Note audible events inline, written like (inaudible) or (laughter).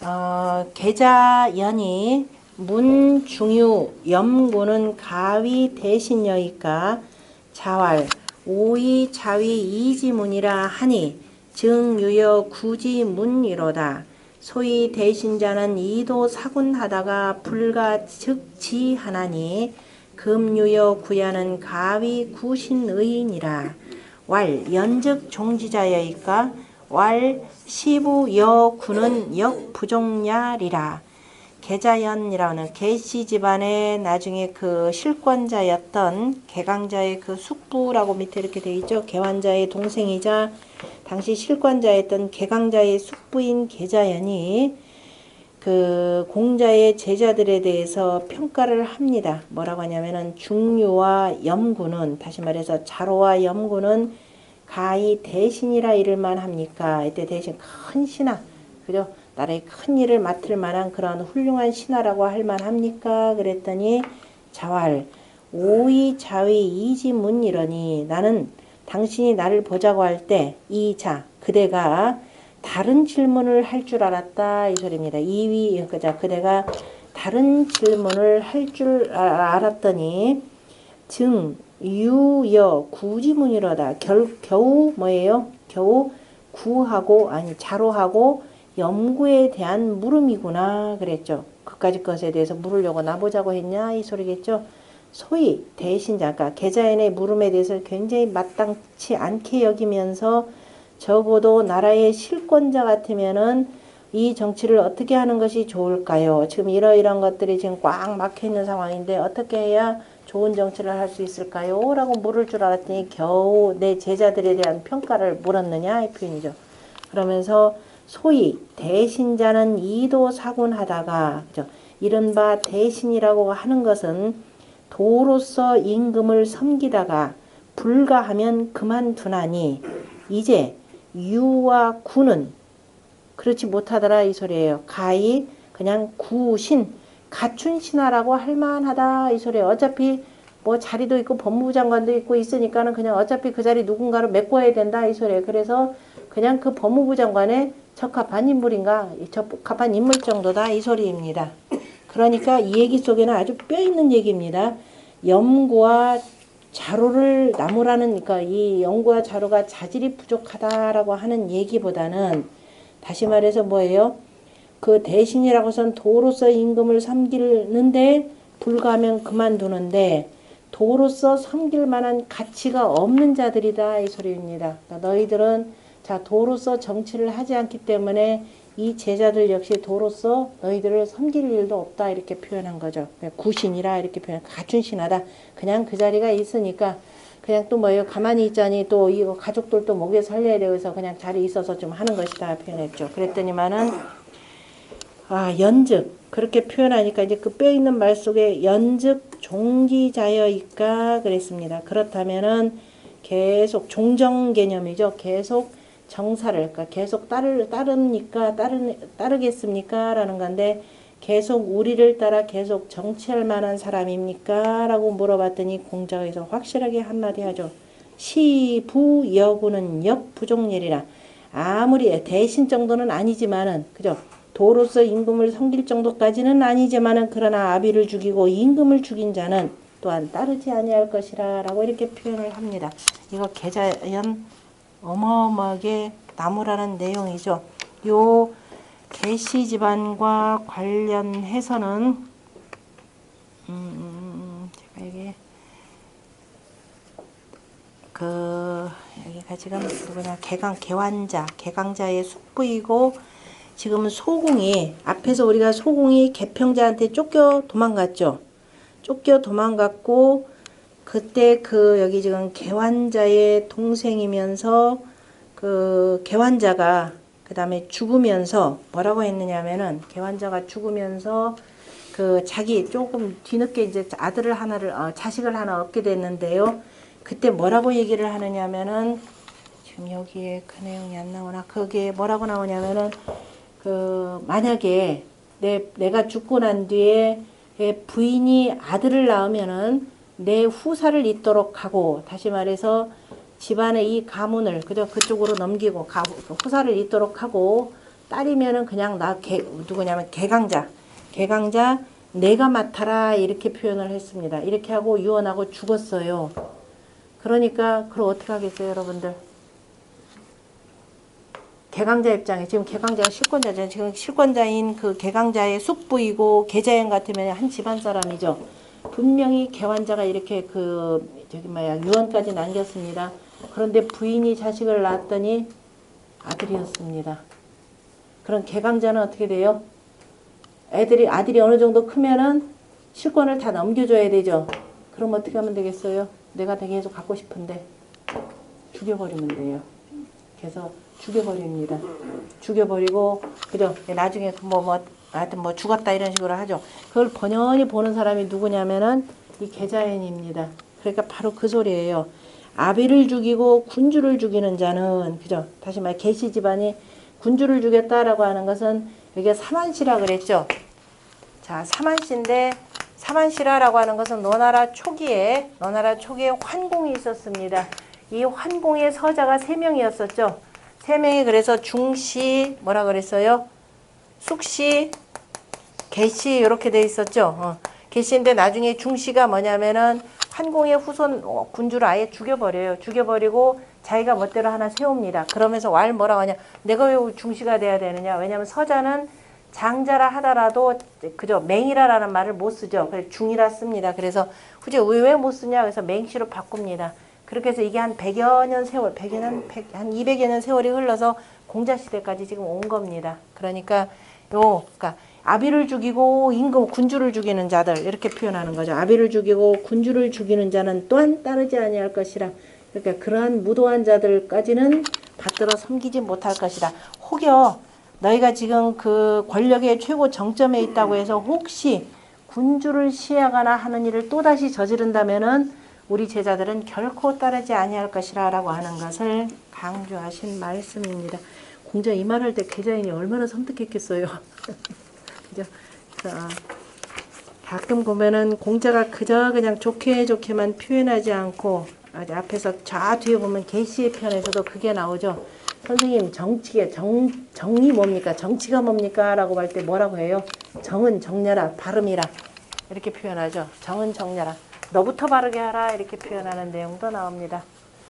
어, 계자 연이 문중유 염구는 가위 대신여이까 자활 오이 자위 이지문이라 하니 증유여 구지문이로다. 소위 대신자는 이도 사군하다가 불가 즉지하나니 금유여 구야는 가위 구신의인이라. 왈 연즉 종지자여이까 왈 시부여 구는 역부종야리라. 계자연이라는 계시 집안의 나중에 그 실권자였던 개강자의 그 숙부라고 밑에 이렇게 돼 있죠. 개환자의 동생이자 당시 실권자였던 개강자의 숙부인 계자연이 그 공자의 제자들에 대해서 평가를 합니다. 뭐라고 하냐면은 중유와 염구는 다시 말해서 자로와 염구는 가히 대신이라 이를만 합니까? 이때 대신 큰 신하, 그죠? 나라의 큰 일을 맡을 만한 그런 훌륭한 신하라고 할 만합니까? 그랬더니 자활 오이 자위 이지문 이러니 나는 당신이 나를 보자고 할 때 이 자 그대가 다른 질문을 할 줄 알았다 이 소리입니다. 이위 그자 그대가 다른 질문을 할 줄 알았더니 증 유여 구지문이로다 결, 겨우 뭐예요? 겨우 구하고 아니 자로하고 염구에 대한 물음이구나 그랬죠. 그까지 것에 대해서 물으려고 나보자고 했냐 이 소리겠죠. 소위 대신자, 그러니까 계자인의 물음에 대해서 굉장히 마땅치 않게 여기면서 적어도 나라의 실권자 같으면은 이 정치를 어떻게 하는 것이 좋을까요? 지금 이러이러한 것들이 지금 꽉 막혀 있는 상황인데 어떻게 해야 좋은 정치를 할 수 있을까요? 라고 물을 줄 알았더니 겨우 내 제자들에 대한 평가를 물었느냐 이 표현이죠. 그러면서 소위 대신자는 이도 사군하다가 그죠? 이른바 대신이라고 하는 것은 도로서 임금을 섬기다가 불가하면 그만두나니 이제 유와 구는 그렇지 못하더라 이 소리예요. 가히 그냥 구신 갖춘 신하라고 할 만하다 이 소리예요. 어차피 뭐 자리도 있고 법무부 장관도 있고 있으니까는 그냥 어차피 그 자리 누군가를 메꿔야 된다 이 소리예요. 그래서 그냥 그 법무부 장관의 적합한 인물인가 적합한 인물 정도다 이 소리입니다. 그러니까 이 얘기 속에는 아주 뼈 있는 얘기입니다. 염구와 자로를 나무라는 그러니까 이 염구와 자로가 자질이 부족하다라고 하는 얘기보다는 다시 말해서 뭐예요? 그 대신이라고선 도로서 임금을 섬기는데 불가하면 그만두는데 도로서 섬길 만한 가치가 없는 자들이다 이 소리입니다. 그러니까 너희들은 자 도로서 정치를 하지 않기 때문에 이 제자들 역시 도로서 너희들을 섬길 일도 없다 이렇게 표현한 거죠. 구신이라 이렇게 표현. 갖춘 신하다. 그냥 그 자리가 있으니까 그냥 또 뭐예요 가만히 있자니 또 이거 가족들도 목에 살려야 되어서 그냥 자리 있어서 좀 하는 것이다 표현했죠. 그랬더니만은 아 연즉 그렇게 표현하니까 이제 그 뼈 있는 말 속에 연즉 종기자여이까 그랬습니다. 그렇다면은 계속 종정 개념이죠. 계속 정사를 그러니까 계속 따를 따릅니까? 따르 따르겠습니까? 라는 건데 계속 우리를 따라 계속 정치할 만한 사람입니까? 라고 물어봤더니 공자에서 확실하게 한마디 하죠. 시부 여구는 역부족렬이라. 아무리 대신 정도는 아니지만은 그죠 도로서 임금을 섬길 정도까지는 아니지만은 그러나 아비를 죽이고 임금을 죽인 자는 또한 따르지 아니할 것이라 라고 이렇게 표현을 합니다 이거 계자연 어마어마하게 나무라는 내용이죠. 요 개시 집안과 관련해서는 음, 음, 제가 이게 그 여기가 지금 누구냐 개강 개환자 개강자의 숙부이고 지금은 소공이 앞에서 우리가 소공이 개평자한테 쫓겨 도망갔죠. 쫓겨 도망갔고 그때 그 여기 지금 개환자의 동생이면서 그 개환자가 그 다음에 죽으면서 뭐라고 했느냐면은 개환자가 죽으면서 그 자기 조금 뒤늦게 이제 아들을 하나를 어, 자식을 하나 얻게 됐는데요. 그때 뭐라고 얘기를 하느냐면은 지금 여기에 그 내용이 안 나오나 거기에 뭐라고 나오냐면은 그 만약에 내 내가 죽고 난 뒤에 부인이 아들을 낳으면은 내 후사를 잇도록 하고 다시 말해서 집안의 이 가문을 그저 그쪽으로 넘기고 가, 후사를 잇도록 하고 딸이면은 그냥 나 개, 누구냐면 개강자. 개강자 내가 맡아라 이렇게 표현을 했습니다. 이렇게 하고 유언하고 죽었어요. 그러니까 그럼 어떻게 하겠어요, 여러분들? 개강자 입장에 지금 개강자가 실권자잖아요. 지금 실권자인 그 개강자의 숙부이고 계자형 같으면 한 집안 사람이죠. 분명히 개환자가 이렇게 그 저기 뭐야 유언까지 남겼습니다. 그런데 부인이 자식을 낳았더니 아들이었습니다. 그럼 개강자는 어떻게 돼요? 애들이 아들이 어느 정도 크면은 실권을 다 넘겨줘야 되죠. 그럼 어떻게 하면 되겠어요? 내가 되게 계속 갖고 싶은데 죽여버리면 돼요. 그래서 죽여버립니다. 죽여버리고 그죠? 나중에 뭐뭐 하여튼 뭐 죽었다 이런 식으로 하죠. 그걸 번연히 보는 사람이 누구냐면은 이 계자연입니다. 그러니까 바로 그 소리예요. 아비를 죽이고 군주를 죽이는 자는 그죠? 다시 말해 계시 집안이 군주를 죽였다라고 하는 것은 이게 사만시라 그랬죠. 자, 사만시인데 사만시라라고 하는 것은 노나라 초기에 노나라 초기에 환공이 있었습니다. 이 환공의 서자가 세 명이었었죠. 세 명이 그래서 중시 뭐라 그랬어요? 숙시, 개시 이렇게 돼 있었죠. 어. 개시인데 나중에 중시가 뭐냐면은 환공의 후손 어, 군주를 아예 죽여버려요. 죽여버리고 자기가 멋대로 하나 세웁니다. 그러면서 왈 뭐라고 하냐? 내가 왜 중시가 돼야 되느냐? 왜냐하면 서자는 장자라 하더라도 그저 맹이라라는 말을 못 쓰죠. 그래서 중이라 씁니다. 그래서 후제 왜 못 쓰냐? 그래서 맹시로 바꿉니다. 그렇게 해서 이게 한 100여 년 세월, 100여 년, 100, 한 200여 년 세월이 흘러서 공자 시대까지 지금 온 겁니다. 그러니까 요, 그러니까 아비를 죽이고 임금 군주를 죽이는 자들 이렇게 표현하는 거죠. 아비를 죽이고 군주를 죽이는 자는 또한 따르지 아니할 것이라. 그러니까 그러한 무도한 자들까지는 받들어 섬기지 못할 것이다. 혹여 너희가 지금 그 권력의 최고 정점에 있다고 해서 혹시 군주를 시해하거나 하는 일을 또다시 저지른다면은 우리 제자들은 결코 따르지 아니할 것이라 라고 하는 것을 강조하신 말씀입니다. 공자 이 말할 때 계자인이 얼마나 섬뜩했겠어요. (laughs) 그죠? 자, 가끔 보면은 공자가 그저 그냥 좋게 좋게만 표현하지 않고 앞에서 좌 뒤에 보면 계시의 편에서도 그게 나오죠. 선생님 정치계 정 정이 뭡니까? 정치가 뭡니까? 라고 할 때 뭐라고 해요? 정은 정렬아 발음이라 이렇게 표현하죠. 정은 정렬아 너부터 바르게 하라 이렇게 표현하는 내용도 나옵니다.